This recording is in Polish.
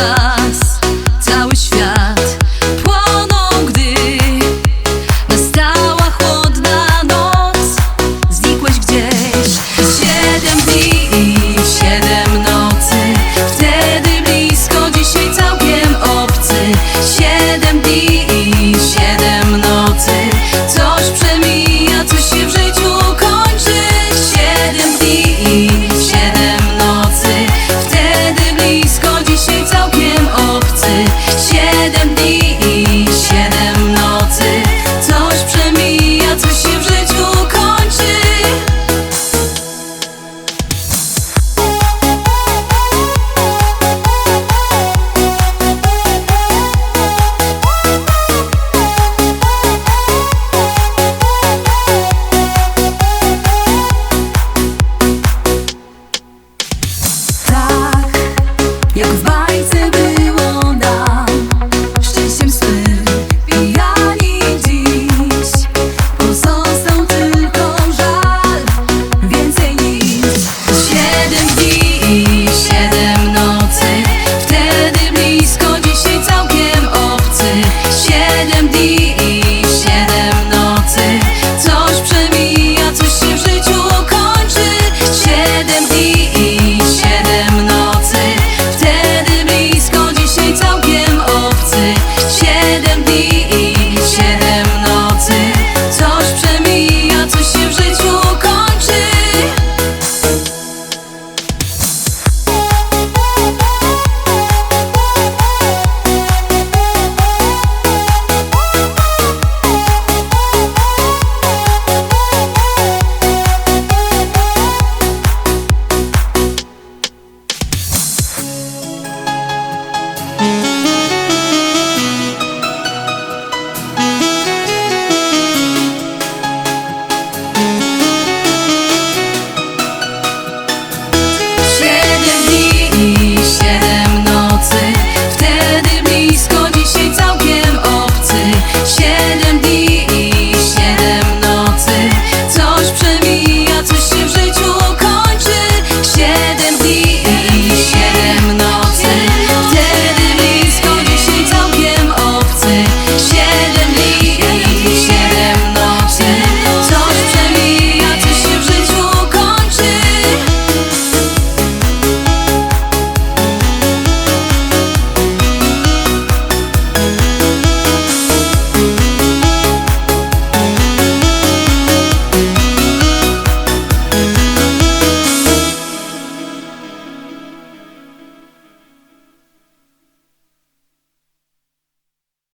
czas Cały świat płonął, gdy nastała chłodna noc. Znikłeś gdzieś Siedem dni i siedem nocy. Wtedy blisko, dzisiaj całkiem obcy. Siedem dni i siedem nocy. Coś przemyślałem